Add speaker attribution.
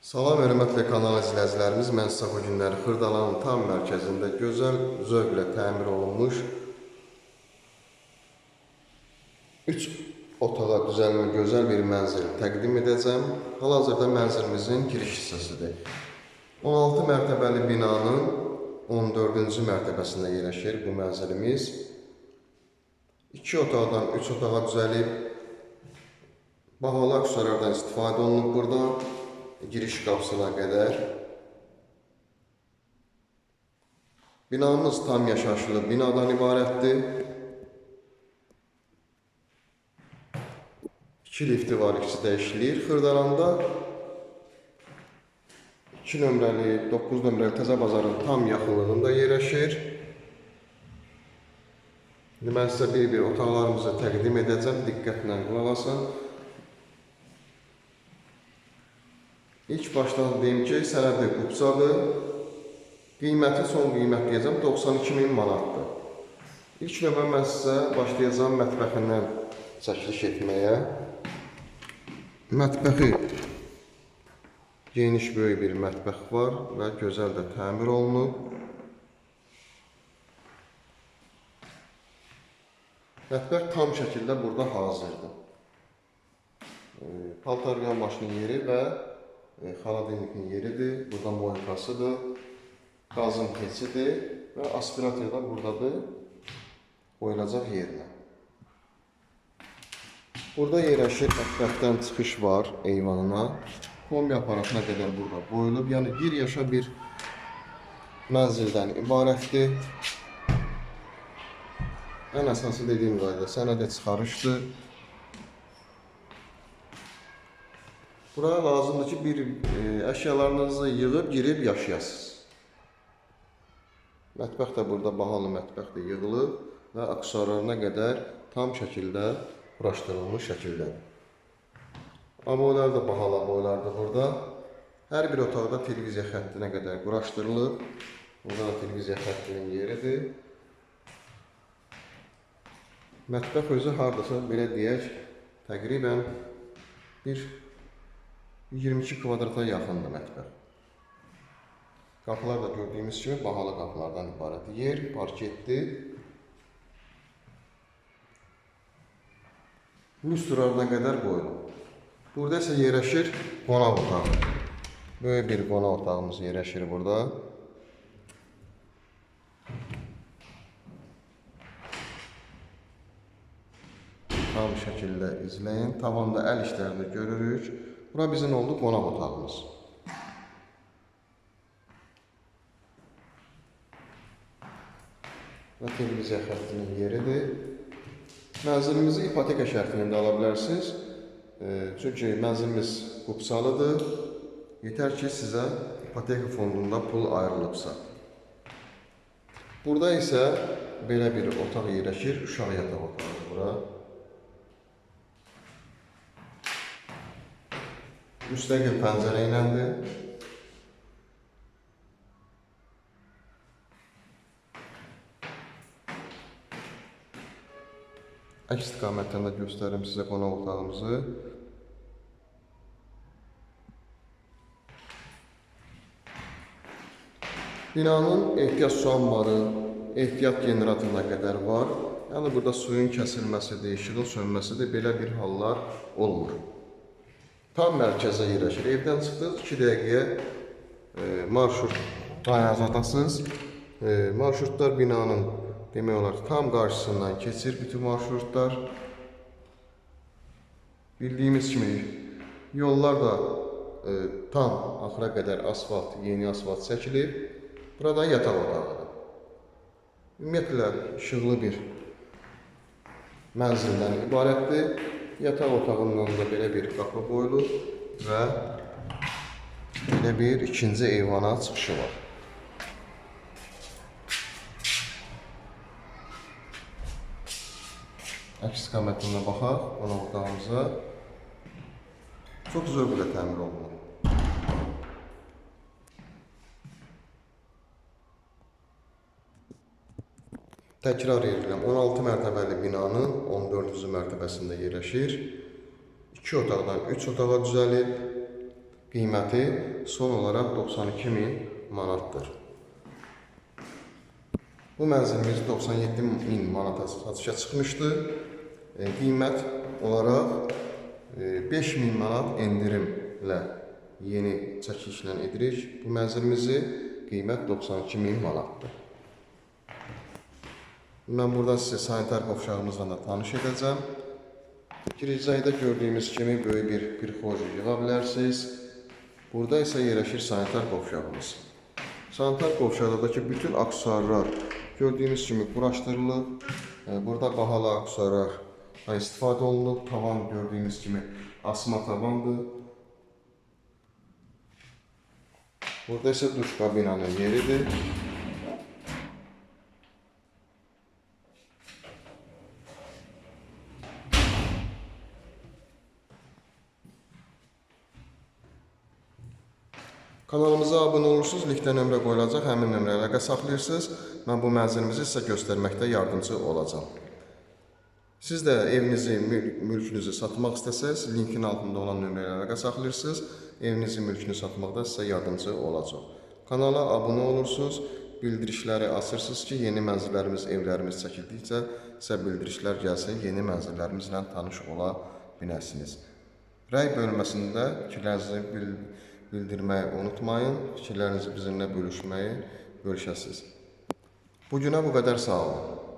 Speaker 1: Salam hörmətli kanal izləyicilərimiz, mən sizə bu günləri Xırdalanın tam mərkəzində gözəl, zövqlə təmir olunmuş 3 otağa düzəlmə gözəl bir mənzil təqdim edəcəm. Hal-hazırda mənzilimizin giriş hissəsidir. 16 mərtəbəli binanın 14-cü mərtəbəsində yerləşir bu mənzilimiz. 2 otaqdan 3 otağa düzəlib bahalı aksessuarlardan istifadə olunub burada giriş qapısına qədər. Binamız tam yaşayışlı binadan ibarətdir. İki lifti var, ikisi də işləyir. Xırdalanda 2 nömrəli, 9 nömrəli Təzə bazarın tam yaxınlığında yerləşir. İndi mən sizə bir-bir otaqlarımızı təqdim edəcəm, diqqətlə qulaq asın. İlk başdan deyim ki, sənədi qubsadır. Qiyməti son qiymət deyəcəm 92 min manatdır. İlk növbə mən sizə başlayacağam mətbəxindən çəkiliş etməyə. Mətbəxi geniş böyük bir mətbəx var və gözəl də təmir olunub. Mətbəx tam şəkildə burada hazırdır. Paltar yuyan maşının yeri və e, xaladilnikin yeridir. Burada moykasıdır. Qazın peçidir və aspirator da buradadır. Qoyulacaq yerinə. Burada yerləşir mətbəxdən çıxış var eyvanına. Kombi aparatına qədər burada qoyulub. Yəni bir yaşa bir mənzildən ibarətdir. Ən əsası dediyim qayda sənədə çıxarışdır. Bura lazımdır ki, bir e, əşyalarınızı yığıb girib yaşayasınız. Mətbəx də burada bahalı mətbəxdir yığılıb və aksesuarlarına qədər tam şəkildə quraşdırılmış şəkildədir. Aboylar da bahalı aboylardır burada. Hər bir otaqda televiziya xəttinə qədər quraşdırılıb. Burada da televiziya xəttinin yeridir. Mətbəx özü hardasa belə deyək, təqribən bir 22 kvadrata yaxındır mətbəx. Qapılar da gördüyümüz kimi bahalı qapılardan ibarət. Yer parketdir. Lustralarına qədər qoyulub. Burada isə yerləşir qonaq otağı. Böyük bir qonaq otağımız yerləşir burada. Tam şəkildə izləyin. Tavanda əl işlərini görürük. Bura bizim oldu qonaq otağımız. Və televiziya xəttinin yeridir. Mənzilimizi ipoteka şərtində ala bilərsiniz. E, Çünki mənzilimiz qupsalıdır. Yetər ki, sizə ipoteka fondunda pul ayrılıbsa. Burada isə belə bir otaq yerləşir. Uşaq yataq otağıdır bura. Müstəqil pəncərə iləndir. Əks istiqamətdən də göstərim sizə qonaq otağımızı. Binanın ehtiyat su anbarı, ehtiyat generatoruna qədər var. Yəni burada suyun kəsilməsidir, işığın sönməsidir, belə bir hallar olmur. Tam mərkəzə yerləşir. Evdən çıxdınız 2 dəqiqəyə e, marşrut dayanacaqdasınız. E, marşrutlar binanın demək olar tam qarşısından keçir bütün marşrutlar. Bildiyimiz kimi yollar da e, tam axıra qədər asfalt, yeni asfalt çəkilib. Burada yataq otağıdır. Ümumiyyətlə işıqlı bir mənzildən ibarətdir. Yataq otağından da belə bir qapı qoyulub və belə bir ikinci eyvana çıxışı var. Əks istiqamətində baxaq qonaq otağımıza. Çox zövqlə təmir olunub. Təkrar edirəm, 16 mərtəbəli binanın 14-cü mərtəbəsində yerləşir. 2 otaqdan 3 otağa düzəlib. qiyməti son olaraq 92 min manatdır. Bu mənzilimiz 97 min manata satışa çıxmışdı. E, qiymət olaraq e, 5 min manat endirimlə yeni çəkilişlə edirik. Bu mənzilimizi qiymət 92 min manatdır. Mən burada sizə sanitar qovşağımızla da tanış edəcəm. Girəcəkdə gördüyümüz kimi böyük bir prixoz yığa bilərsiniz. Burada isə yerləşir sanitar qovşağımız. Sanitar qovşağındakı bütün aksesuarlar gördüyünüz kimi quraşdırılıb. E, Burada bahalı aksesuarlar istifadə olunub. Tavan gördüyünüz kimi asma tavandır. Burada isə duş kabinanın yeridir. Kanalımıza abunə olursunuz, linkdə nömrə qoyulacaq, həmin nömrəyə əlaqə saxlayırsınız. Mən bu mənzilimizi sizə göstərməkdə yardımcı olacağam. Siz də evinizi, mül- mülkünüzü satmaq istəsəz, linkin altında olan nömrəyə əlaqə saxlayırsınız. Evinizi, mülkünü satmaqda sizə yardımcı olacaq. Kanala abunə olursunuz, bildirişləri asırsınız ki, yeni mənzillərimiz, evlərimiz çəkildikcə sizə bildirişlər gəlsə, yeni mənzillərimizlə tanış ola biləsiniz. Rəy bölməsində fikirlərinizi bil bildirməyi unutmayın. Fikirlərinizi bizimlə bölüşməyi bölüşəsiniz. Bu günə bu qədər sağ olun.